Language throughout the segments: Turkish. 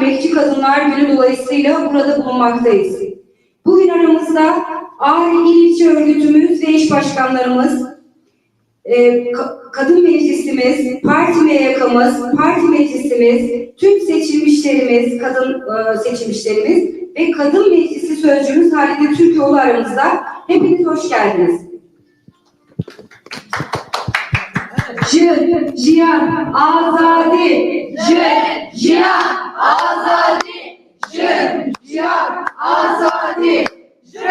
Emekçi Kadınlar Günü dolayısıyla burada bulunmaktayız. Bugün aramızda Ağrı İl İlçe Örgütümüz ve eş başkanlarımız, e, ka- kadın meclisimiz, parti MYK'mız, parti meclisimiz, tüm seçilmişlerimiz, kadın e, seçilmişlerimiz ve kadın meclisi sözcümüz Halide Türkoğlu aramızda. Hepiniz hoş geldiniz. Jı, cihan, azadi, jı, cihan, azadi, jı, cihan, azadi, jı,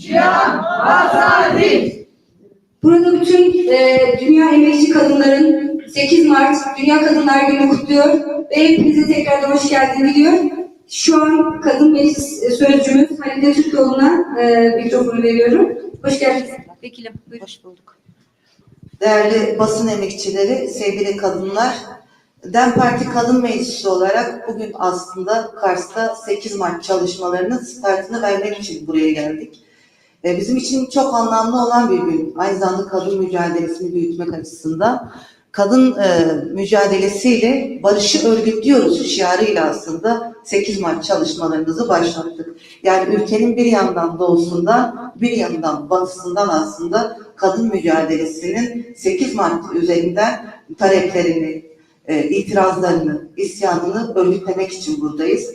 cihan, azadi. Burada bütün e, Dünya Emekçi Kadınların 8 Mart Dünya Kadınlar Günü kutluyor ve hepinize tekrardan hoş geldin diyor. Şu an Kadın Meclis Sözcümüz Halide Türkoğlu'na e, mikrofonu veriyorum. Hoş geldiniz. Vekilim, buyurun. Hoş bulduk. Değerli basın emekçileri, sevgili kadınlar, DEM Parti Kadın Meclisi olarak bugün aslında Kars'ta 8 Mart çalışmalarının startını vermek için buraya geldik. Ee, Bizim için çok anlamlı olan bir gün. Aynı zamanda kadın mücadelesini büyütmek açısından. Kadın e, mücadelesiyle barışı örgütlüyoruz şiarıyla aslında 8 Mart çalışmalarımızı başlattık. Yani ülkenin bir yandan doğusundan, bir yandan batısından aslında kadın mücadelesinin 8 Mart üzerinden taleplerini, e, itirazlarını, isyanını örgütlemek için buradayız.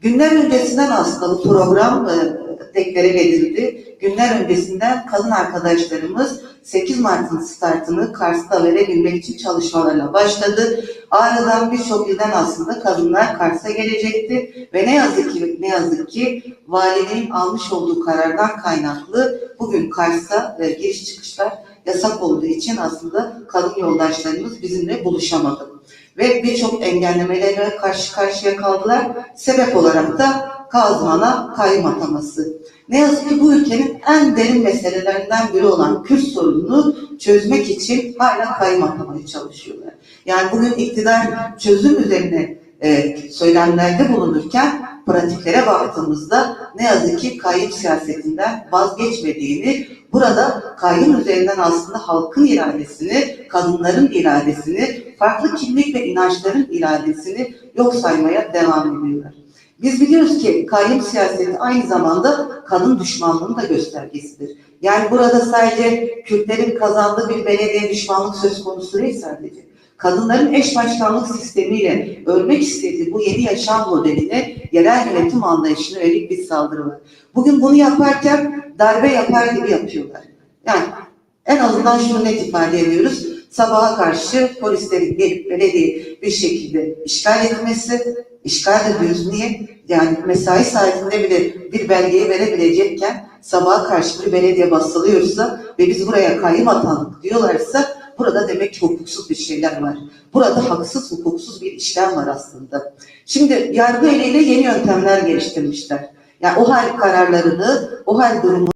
Günler öncesinden aslında bu program e, teklere verildi. Günler öncesinden kadın arkadaşlarımız 8 Mart'ın startını Kars'ta verebilmek için çalışmalarla başladı. Ağrı'dan birçok ilden aslında kadınlar Kars'a gelecekti ve ne yazık ki ne yazık ki valiliğin almış olduğu karardan kaynaklı bugün Kars'a e, giriş çıkışlar yasak olduğu için aslında kadın yoldaşlarımız bizimle buluşamadı. Ve birçok engellemelere karşı karşıya kaldılar. Sebep olarak da Kazman'a kayyum ataması. Ne yazık ki bu ülkenin en derin meselelerinden biri olan Kürt sorununu çözmek için hala kayyum atamaya çalışıyorlar. Yani bugün iktidar çözüm üzerine e, söylemlerde bulunurken pratiklere baktığımızda ne yazık ki kayyum siyasetinden vazgeçmediğini, burada kayyum üzerinden aslında halkın iradesini, kadınların iradesini, farklı kimlik ve inançların iradesini yok saymaya devam ediyorlar. Biz biliyoruz ki kayyum siyaseti aynı zamanda kadın düşmanlığının da göstergesidir. Yani burada sadece Kürtlerin kazandığı bir belediye düşmanlık söz konusu değil sadece. Kadınların eş başkanlık sistemiyle örmek istediği bu yeni yaşam modeline, yerel yönetim anlayışına yönelik bir saldırı var. Bugün bunu yaparken darbe yapar gibi yapıyorlar. Yani en azından şunu net ifade ediyoruz. Sabaha karşı polislerin gelip belediye bir şekilde işgal etmesi, işgal ediyoruz. Niye? Yani mesai saatinde bile bir belgeyi verebilecekken sabaha karşı bir belediye basılıyorsa ve biz buraya kayyum atandık diyorlarsa burada demek ki hukuksuz bir şeyler var. Burada haksız, hukuksuz bir işlem var aslında. Şimdi yargı eliyle yeni yöntemler geliştirmişler. Yani o hal kararlarını, o hal durumunu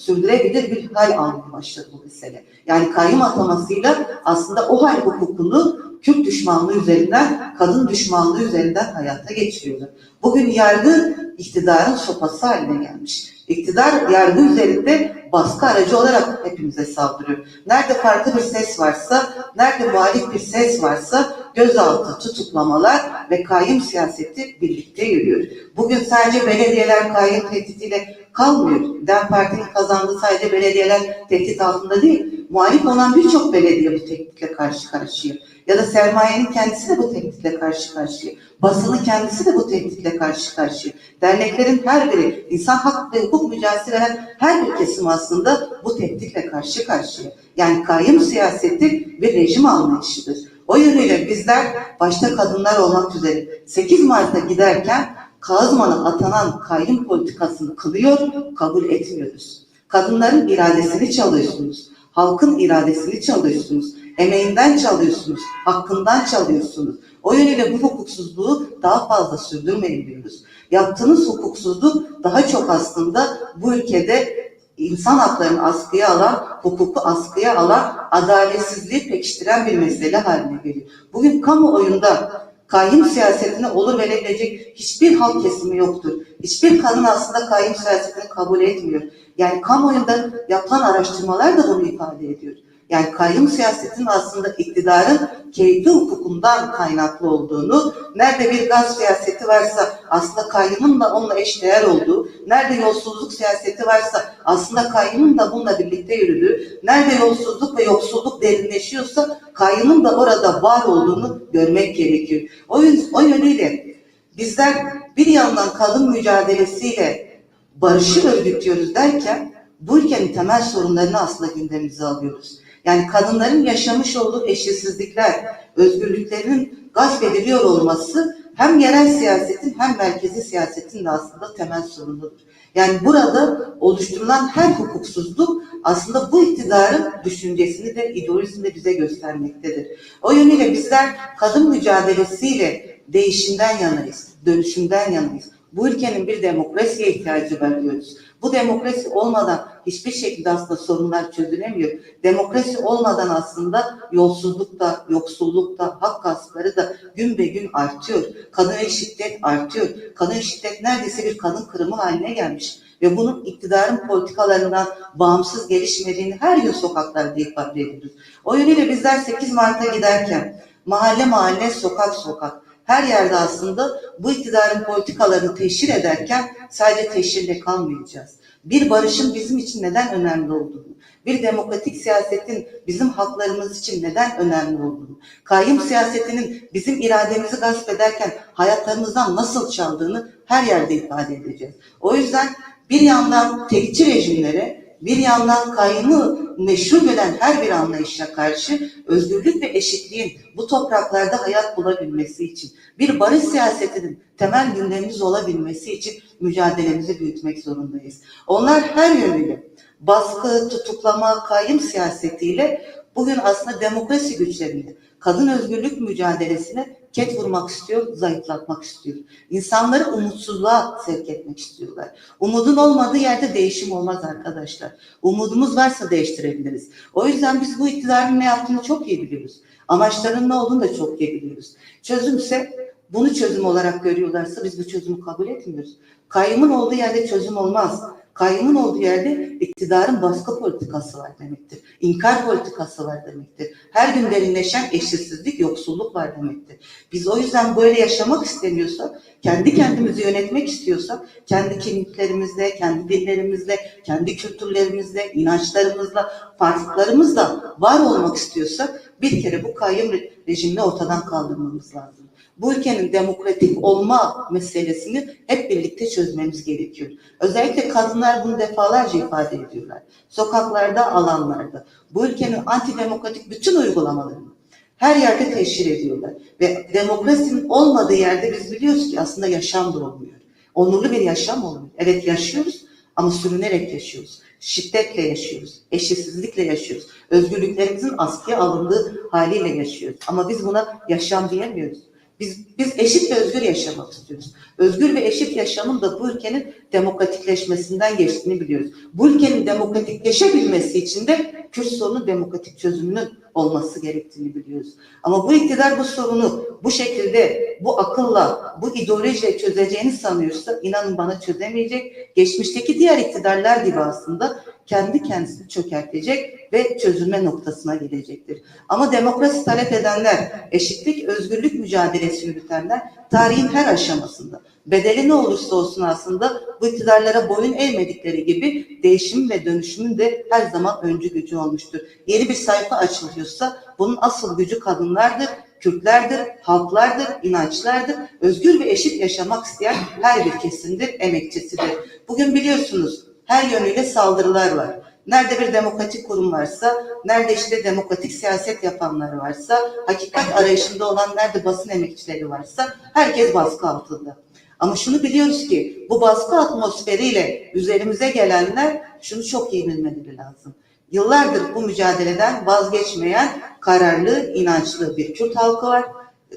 sürdürebilir bir hal başladı bu mesele. Yani kayyum atamasıyla aslında o hal hukukunu Kürt düşmanlığı üzerinden, kadın düşmanlığı üzerinden hayata geçiriyorlar. Bugün yargı iktidarın sopası haline gelmiş. İktidar yargı üzerinde baskı aracı olarak hepimize saldırıyor. Nerede farklı bir ses varsa, nerede muhalif bir ses varsa gözaltı, tutuklamalar ve kayyum siyaseti birlikte yürüyor. Bugün sadece belediyeler kayyum tehditiyle kalmıyor. DEM Parti'nin kazandığı sadece belediyeler tehdit altında değil. Muhalif olan birçok belediye bu tehditle karşı karşıya. Ya da sermayenin kendisi de bu tehditle karşı karşıya. Basının kendisi de bu tehditle karşı karşıya. Derneklerin her biri, insan hak ve hukuk mücadelesi veren her bir kesim aslında bu tehditle karşı karşıya. Yani kayyum siyaseti bir rejim anlayışıdır. O yönüyle bizler başta kadınlar olmak üzere 8 Mart'a giderken Kazman'a atanan kayyum politikasını kılıyor, kabul etmiyoruz. Kadınların iradesini çalıyorsunuz. Halkın iradesini çalıyorsunuz. Emeğinden çalıyorsunuz. Hakkından çalıyorsunuz. O yönüyle bu hukuksuzluğu daha fazla sürdürmeyin diyoruz. Yaptığınız hukuksuzluk daha çok aslında bu ülkede insan haklarını askıya alan, hukuku askıya alan, adaletsizliği pekiştiren bir mesele haline geliyor. Bugün kamuoyunda kayyum siyasetine olur verebilecek hiçbir halk kesimi yoktur. Hiçbir kadın aslında kayyum siyasetini kabul etmiyor. Yani kamuoyunda yapılan araştırmalar da bunu ifade ediyor. Yani kayyum siyasetin aslında iktidarın keyfi hukukundan kaynaklı olduğunu, nerede bir gaz siyaseti varsa aslında kayyumun da onunla eşdeğer olduğu, nerede yolsuzluk siyaseti varsa aslında kayyumun da bununla birlikte yürüdüğü, nerede yolsuzluk ve yoksulluk derinleşiyorsa kayyumun da orada var olduğunu görmek gerekiyor. O, yüzden, o yönüyle bizler bir yandan kadın mücadelesiyle barışı örgütlüyoruz derken bu ülkenin temel sorunlarını aslında gündemimize alıyoruz. Yani kadınların yaşamış olduğu eşitsizlikler, özgürlüklerinin gasp ediliyor olması hem yerel siyasetin hem merkezi siyasetin de aslında temel sorunudur. Yani burada oluşturulan her hukuksuzluk aslında bu iktidarın düşüncesini de ideolojisini de bize göstermektedir. O yönüyle bizler kadın mücadelesiyle değişimden yanayız, dönüşümden yanayız. Bu ülkenin bir demokrasiye ihtiyacı var diyoruz. Bu demokrasi olmadan hiçbir şekilde aslında sorunlar çözülemiyor. Demokrasi olmadan aslında yolsuzluk da, yoksulluk da, hak gaspları da gün be gün artıyor. Kadına şiddet artıyor. Kadın şiddet neredeyse bir kadın kırımı haline gelmiş. Ve bunun iktidarın politikalarından bağımsız gelişmediğini her gün sokaklarda ifade ediyoruz. O yönüyle bizler 8 Mart'a giderken mahalle mahalle, sokak sokak her yerde aslında bu iktidarın politikalarını teşhir ederken sadece teşhirle kalmayacağız. Bir barışın bizim için neden önemli olduğunu, bir demokratik siyasetin bizim haklarımız için neden önemli olduğunu, kayyum siyasetinin bizim irademizi gasp ederken hayatlarımızdan nasıl çaldığını her yerde ifade edeceğiz. O yüzden bir yandan tekçi rejimlere, bir yandan kayyumu meşru gören her bir anlayışa karşı özgürlük ve eşitliğin bu topraklarda hayat bulabilmesi için, bir barış siyasetinin temel gündemimiz olabilmesi için mücadelemizi büyütmek zorundayız. Onlar her yönüyle baskı, tutuklama, kayyum siyasetiyle bugün aslında demokrasi güçlerini, kadın özgürlük mücadelesine ket vurmak istiyor, zayıflatmak istiyor. İnsanları umutsuzluğa sevk etmek istiyorlar. Umudun olmadığı yerde değişim olmaz arkadaşlar. Umudumuz varsa değiştirebiliriz. O yüzden biz bu iktidarın ne yaptığını çok iyi biliyoruz. Amaçlarının ne olduğunu da çok iyi biliyoruz. Çözümse bunu çözüm olarak görüyorlarsa biz bu çözümü kabul etmiyoruz. Kayyumun olduğu yerde çözüm olmaz. Kayyumun olduğu yerde iktidarın baskı politikası var demektir. İnkar politikası var demektir. Her gün derinleşen eşitsizlik, yoksulluk var demektir. Biz o yüzden böyle yaşamak istemiyorsak, kendi kendimizi yönetmek istiyorsak, kendi kimliklerimizle, kendi dillerimizle, kendi kültürlerimizle, inançlarımızla, farklılıklarımızla var olmak istiyorsak bir kere bu kayyum re- rejimini ortadan kaldırmamız lazım. Bu ülkenin demokratik olma meselesini hep birlikte çözmemiz gerekiyor. Özellikle kadınlar bunu defalarca ifade ediyorlar. Sokaklarda, alanlarda. Bu ülkenin antidemokratik bütün uygulamalarını her yerde teşhir ediyorlar. Ve demokrasinin olmadığı yerde biz biliyoruz ki aslında yaşam da olmuyor. Onurlu bir yaşam olmuyor. Evet yaşıyoruz ama sürünerek yaşıyoruz. Şiddetle yaşıyoruz. Eşitsizlikle yaşıyoruz. Özgürlüklerimizin askıya alındığı haliyle yaşıyoruz. Ama biz buna yaşam diyemiyoruz. Biz, biz eşit ve özgür yaşamak istiyoruz. Özgür ve eşit yaşamın da bu ülkenin demokratikleşmesinden geçtiğini biliyoruz. Bu ülkenin demokratikleşebilmesi için de Kürt sorunun demokratik çözümünün olması gerektiğini biliyoruz. Ama bu iktidar bu sorunu bu şekilde, bu akılla, bu ideolojiyle çözeceğini sanıyorsa inanın bana çözemeyecek. Geçmişteki diğer iktidarlar gibi aslında kendi kendisini çökertecek ve çözülme noktasına gelecektir. Ama demokrasi talep edenler, eşitlik, özgürlük mücadelesi yürütenler tarihin her aşamasında bedeli ne olursa olsun aslında bu iktidarlara boyun eğmedikleri gibi değişim ve dönüşümün de her zaman öncü gücü olmuştur. Yeni bir sayfa açılıyorsa bunun asıl gücü kadınlardır, Kürtlerdir, halklardır, inançlardır. Özgür ve eşit yaşamak isteyen her bir kesimdir, emekçisidir. Bugün biliyorsunuz her yönüyle saldırılar var. Nerede bir demokratik kurum varsa, nerede işte demokratik siyaset yapanlar varsa, hakikat arayışında olan nerede basın emekçileri varsa herkes baskı altında. Ama şunu biliyoruz ki bu baskı atmosferiyle üzerimize gelenler şunu çok iyi bilmeleri lazım. Yıllardır bu mücadeleden vazgeçmeyen kararlı, inançlı bir Kürt halkı var.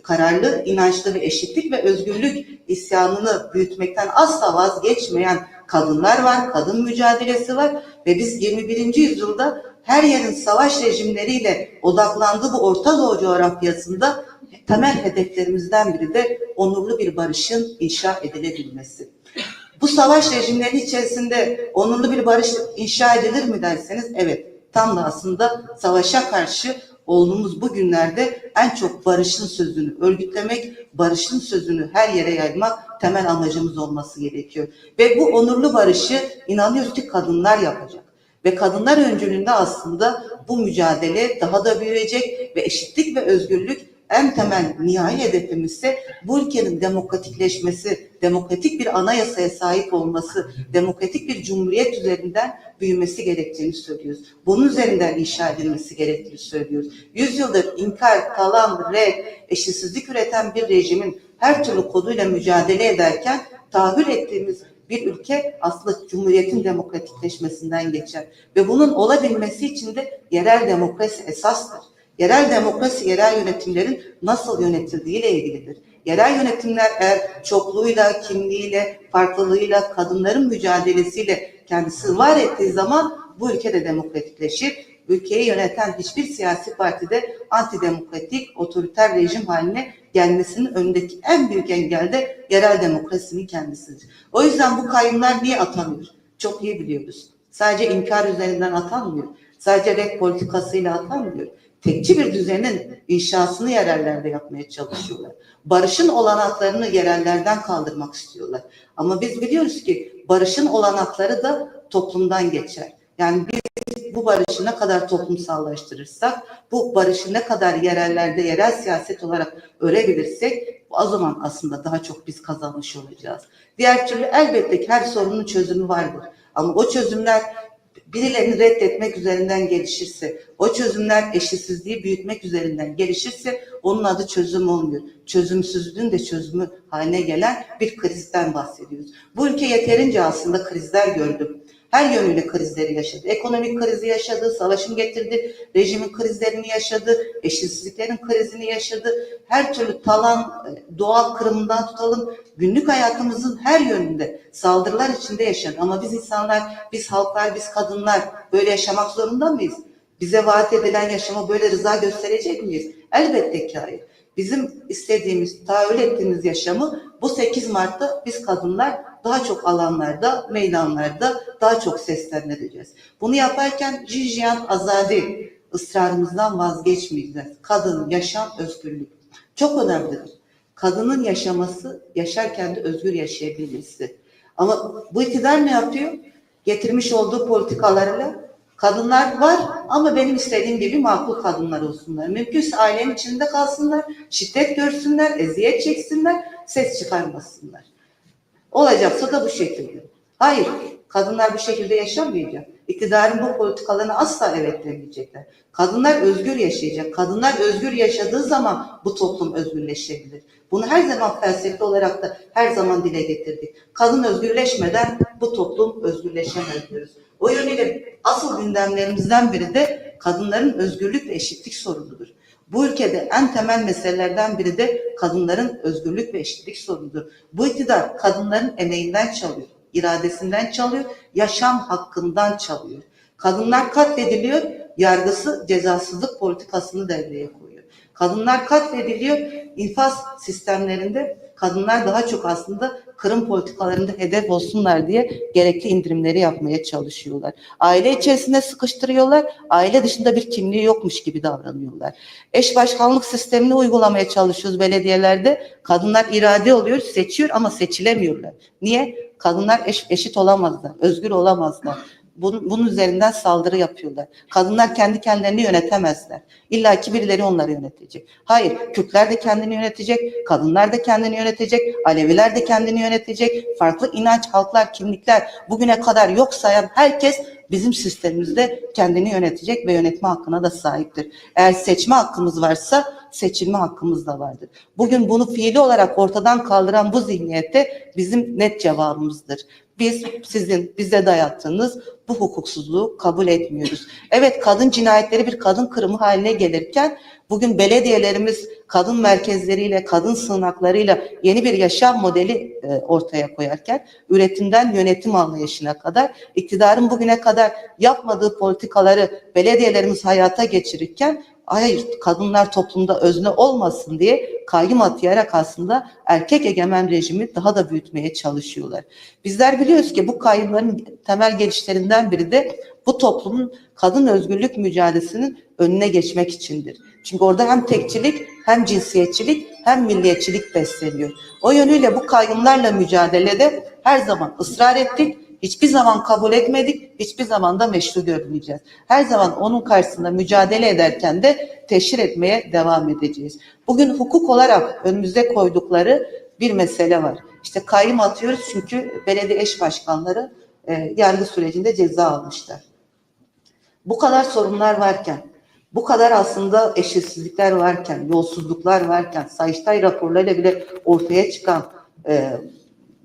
Kararlı, inançlı ve eşitlik ve özgürlük isyanını büyütmekten asla vazgeçmeyen kadınlar var, kadın mücadelesi var ve biz 21. yüzyılda her yerin savaş rejimleriyle odaklandığı bu Orta Doğu coğrafyasında temel hedeflerimizden biri de onurlu bir barışın inşa edilebilmesi. Bu savaş rejimleri içerisinde onurlu bir barış inşa edilir mi derseniz evet tam da aslında savaşa karşı olduğumuz bu günlerde en çok barışın sözünü örgütlemek, barışın sözünü her yere yaymak temel amacımız olması gerekiyor. Ve bu onurlu barışı inanıyoruz ki kadınlar yapacak. Ve kadınlar öncülüğünde aslında bu mücadele daha da büyüyecek ve eşitlik ve özgürlük en temel nihai hedefimizse bu ülkenin demokratikleşmesi, demokratik bir anayasaya sahip olması, demokratik bir cumhuriyet üzerinden büyümesi gerektiğini söylüyoruz. Bunun üzerinden inşa edilmesi gerektiğini söylüyoruz. Yüzyıldır inkar, talan, red, eşitsizlik üreten bir rejimin her türlü koduyla mücadele ederken tahayyül ettiğimiz bir ülke aslında cumhuriyetin demokratikleşmesinden geçer. Ve bunun olabilmesi için de yerel demokrasi esastır. Yerel demokrasi, yerel yönetimlerin nasıl yönetildiğiyle ilgilidir. Yerel yönetimler eğer çokluğuyla, kimliğiyle, farklılığıyla, kadınların mücadelesiyle kendisi var ettiği zaman bu ülke de demokratikleşir. Ülkeyi yöneten hiçbir siyasi partide antidemokratik, otoriter rejim haline gelmesinin önündeki en büyük engel de yerel demokrasinin kendisidir. O yüzden bu kayyumlar niye atanıyor? Çok iyi biliyoruz. Sadece inkar üzerinden atanmıyor. Sadece red politikasıyla atanmıyor. Tekçi bir düzenin inşasını yerellerde yapmaya çalışıyorlar. Barışın olanaklarını yerellerden kaldırmak istiyorlar. Ama biz biliyoruz ki barışın olanakları da toplumdan geçer. Yani biz bu barışı ne kadar toplumsallaştırırsak, bu barışı ne kadar yerellerde yerel siyaset olarak örebilirsek o zaman aslında daha çok biz kazanmış olacağız. Diğer türlü elbette ki her sorunun çözümü vardır. Ama o çözümler birilerini reddetmek üzerinden gelişirse, o çözümler eşitsizliği büyütmek üzerinden gelişirse onun adı çözüm olmuyor. Çözümsüzlüğün de çözümü haline gelen bir krizden bahsediyoruz. Bu ülke yeterince aslında krizler gördü. Her yönüyle krizleri yaşadı. Ekonomik krizi yaşadı, savaşın getirdiği rejimin krizlerini yaşadı, eşitsizliklerin krizini yaşadı. Her türlü talan, doğal kırımından tutalım, günlük hayatımızın her yönünde saldırılar içinde yaşadı. Ama biz insanlar, biz halklar, biz kadınlar böyle yaşamak zorunda mıyız? Bize vaat edilen yaşama böyle rıza gösterecek miyiz? Elbette ki hayır. Bizim istediğimiz, tahayyül ettiğimiz yaşamı bu 8 Mart'ta biz kadınlar daha çok alanlarda, meydanlarda daha çok seslendireceğiz. Bunu yaparken Jijian Azadi ısrarımızdan vazgeçmeyeceğiz. Kadın, yaşam, özgürlük. Çok önemlidir. Kadının yaşaması, yaşarken de özgür yaşayabilmesi. Ama bu iktidar ne yapıyor? Getirmiş olduğu politikalarıyla Kadınlar var ama benim istediğim gibi makul kadınlar olsunlar. Mümkünse ailenin içinde kalsınlar, şiddet görsünler, eziyet çeksinler, ses çıkarmasınlar. Olacaksa da bu şekilde. Hayır, kadınlar bu şekilde yaşamayacak. İktidarın bu politikalarına asla evet demeyecekler. Kadınlar özgür yaşayacak. Kadınlar özgür yaşadığı zaman bu toplum özgürleşebilir. Bunu her zaman felsefi olarak da her zaman dile getirdik. Kadın özgürleşmeden bu toplum özgürleşemez diyoruz. O yönüyle asıl gündemlerimizden biri de kadınların özgürlük ve eşitlik sorunudur. Bu ülkede en temel meselelerden biri de kadınların özgürlük ve eşitlik sorunudur. Bu iktidar kadınların emeğinden çalıyor, iradesinden çalıyor, yaşam hakkından çalıyor. Kadınlar katlediliyor, yargısı cezasızlık politikasını devreye koyuyor. Kadınlar katlediliyor, infaz sistemlerinde kadınlar daha çok aslında kırım politikalarında hedef olsunlar diye gerekli indirimleri yapmaya çalışıyorlar. Aile içerisinde sıkıştırıyorlar, aile dışında bir kimliği yokmuş gibi davranıyorlar. Eş başkanlık sistemini uygulamaya çalışıyoruz belediyelerde. Kadınlar irade oluyor, seçiyor ama seçilemiyorlar. Niye? Kadınlar eş, eşit olamazlar, özgür olamazlar. Bunun, bunun üzerinden saldırı yapıyorlar. Kadınlar kendi kendilerini yönetemezler. İlla ki birileri onları yönetecek. Hayır, Kürtler de kendini yönetecek, kadınlar da kendini yönetecek, Aleviler de kendini yönetecek, farklı inanç, halklar, kimlikler bugüne kadar yok sayan herkes bizim sistemimizde kendini yönetecek ve yönetme hakkına da sahiptir. Eğer seçme hakkımız varsa seçilme hakkımız da vardır. Bugün bunu fiili olarak ortadan kaldıran bu zihniyette bizim net cevabımızdır. Biz sizin bize dayattığınız bu hukuksuzluğu kabul etmiyoruz. Evet kadın cinayetleri bir kadın kırımı haline gelirken bugün belediyelerimiz kadın merkezleriyle, kadın sığınaklarıyla yeni bir yaşam modeli e, ortaya koyarken üretimden yönetim anlayışına kadar iktidarın bugüne kadar yapmadığı politikaları belediyelerimiz hayata geçirirken hayır kadınlar toplumda özne olmasın diye kayyum atayarak aslında erkek egemen rejimi daha da büyütmeye çalışıyorlar. Bizler biliyoruz ki bu kayyumların temel gelişlerinden biri de bu toplumun kadın özgürlük mücadelesinin önüne geçmek içindir. Çünkü orada hem tekçilik hem cinsiyetçilik hem milliyetçilik besleniyor. O yönüyle bu kayyumlarla mücadelede her zaman ısrar ettik. Hiçbir zaman kabul etmedik, hiçbir zaman da meşru görmeyeceğiz. Her zaman onun karşısında mücadele ederken de teşhir etmeye devam edeceğiz. Bugün hukuk olarak önümüzde koydukları bir mesele var. İşte kayyum atıyoruz çünkü belediye eş başkanları e, yargı sürecinde ceza almışlar. Bu kadar sorunlar varken, bu kadar aslında eşitsizlikler varken, yolsuzluklar varken, Sayıştay raporlarıyla bile ortaya çıkan e,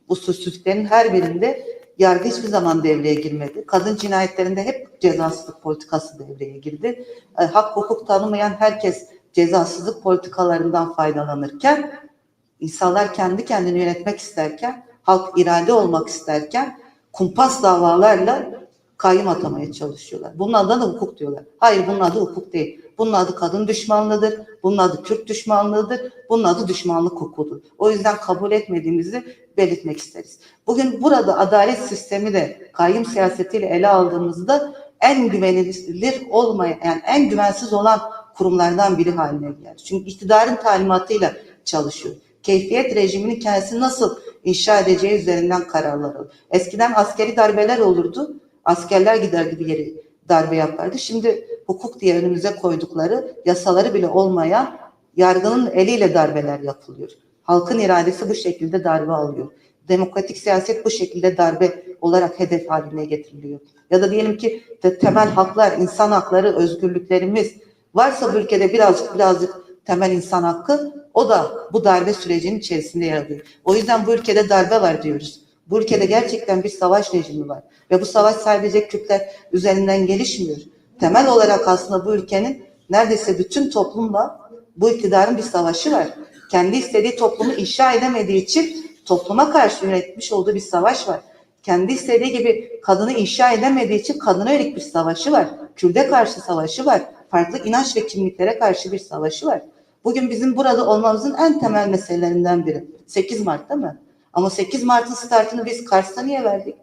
bu suçsuzlukların her birinde yargı hiçbir zaman devreye girmedi. Kadın cinayetlerinde hep cezasızlık politikası devreye girdi. E, hak hukuk tanımayan herkes cezasızlık politikalarından faydalanırken, insanlar kendi kendini yönetmek isterken, halk irade olmak isterken kumpas davalarla kayyum atamaya çalışıyorlar. Bunun adına da hukuk diyorlar. Hayır bunun adı hukuk değil. Bunun adı kadın düşmanlığıdır. Bunun adı Kürt düşmanlığıdır. Bunun adı düşmanlık hukukudur. O yüzden kabul etmediğimizi belirtmek isteriz. Bugün burada adalet sistemi de kayyum siyasetiyle ele aldığımızda en güvenilir olmayan, yani en güvensiz olan kurumlardan biri haline geldi. Çünkü iktidarın talimatıyla çalışıyor. Keyfiyet rejimini kendisi nasıl inşa edeceği üzerinden kararlar alıyor. Eskiden askeri darbeler olurdu. Askerler gider gibi yeri darbe yapardı. Şimdi hukuk diye önümüze koydukları yasaları bile olmayan yargının eliyle darbeler yapılıyor. Halkın iradesi bu şekilde darbe alıyor. Demokratik siyaset bu şekilde darbe olarak hedef haline getiriliyor. Ya da diyelim ki temel haklar, insan hakları, özgürlüklerimiz varsa bu ülkede birazcık birazcık temel insan hakkı o da bu darbe sürecinin içerisinde yer alıyor. O yüzden bu ülkede darbe var diyoruz. Bu ülkede gerçekten bir savaş rejimi var. Ve bu savaş sadece Kürtler üzerinden gelişmiyor. Temel olarak aslında bu ülkenin neredeyse bütün toplumla bu iktidarın bir savaşı var. Kendi istediği toplumu inşa edemediği için topluma karşı yönetmiş olduğu bir savaş var. Kendi istediği gibi kadını inşa edemediği için kadına yönelik bir savaşı var. Kürde karşı savaşı var. Farklı inanç ve kimliklere karşı bir savaşı var. Bugün bizim burada olmamızın en temel meselelerinden biri. 8 Mart değil mi? Ama 8 Mart'ın startını biz Kars'ta niye verdik?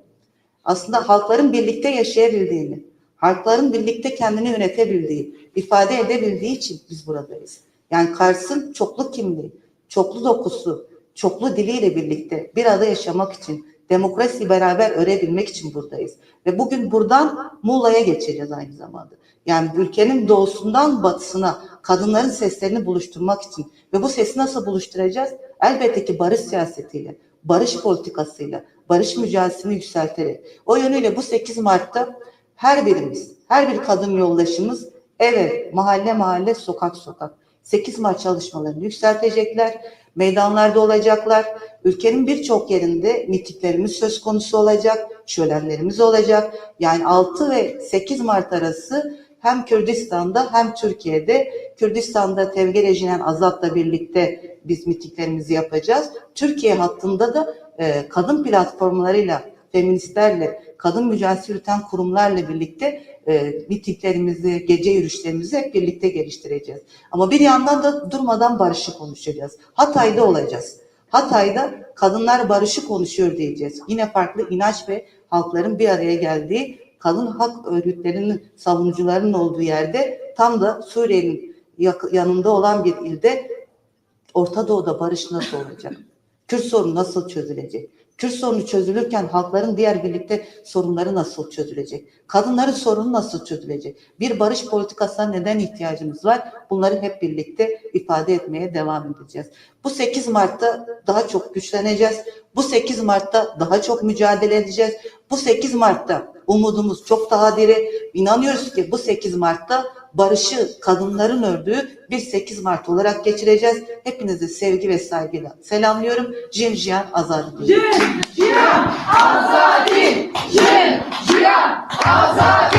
Aslında halkların birlikte yaşayabildiğini, halkların birlikte kendini yönetebildiği, ifade edebildiği için biz buradayız. Yani Kars'ın çoklu kimliği, çoklu dokusu, çoklu diliyle birlikte bir arada yaşamak için, demokrasiyi beraber örebilmek için buradayız. Ve bugün buradan Muğla'ya geçeceğiz aynı zamanda. Yani ülkenin doğusundan batısına kadınların seslerini buluşturmak için ve bu sesi nasıl buluşturacağız? Elbette ki barış siyasetiyle, barış politikasıyla, barış mücadelesini yükselterek. O yönüyle bu 8 Mart'ta her birimiz, her bir kadın yoldaşımız eve, mahalle mahalle, sokak sokak 8 Mart çalışmalarını yükseltecekler. Meydanlarda olacaklar. Ülkenin birçok yerinde mitiklerimiz söz konusu olacak, şölenlerimiz olacak. Yani 6 ve 8 Mart arası hem Kürdistan'da hem Türkiye'de Kürdistan'da Tevge Rejinen Azat'la birlikte biz mitiklerimizi yapacağız. Türkiye hattında da e, kadın platformlarıyla, feministlerle, kadın mücadelesi yürüten kurumlarla birlikte e, mitiklerimizi, gece yürüyüşlerimizi hep birlikte geliştireceğiz. Ama bir yandan da durmadan barışı konuşacağız. Hatay'da olacağız. Hatay'da kadınlar barışı konuşuyor diyeceğiz. Yine farklı inanç ve halkların bir araya geldiği kadın hak örgütlerinin savunucularının olduğu yerde tam da Suriye'nin yanında olan bir ilde Orta Doğu'da barış nasıl olacak? Kürt sorunu nasıl çözülecek? Kürt sorunu çözülürken halkların diğer birlikte sorunları nasıl çözülecek? Kadınların sorunu nasıl çözülecek? Bir barış politikasına neden ihtiyacımız var? Bunları hep birlikte ifade etmeye devam edeceğiz. Bu 8 Mart'ta daha çok güçleneceğiz. Bu 8 Mart'ta daha çok mücadele edeceğiz. Bu 8 Mart'ta umudumuz çok daha diri. İnanıyoruz ki bu 8 Mart'ta barışı kadınların ördüğü bir 8 Mart olarak geçireceğiz. Hepinizi sevgi ve saygıyla selamlıyorum. Jin, Jiyan, Azadi! Jin, Jiyan, Azadi! Jin, Jiyan, Azadi!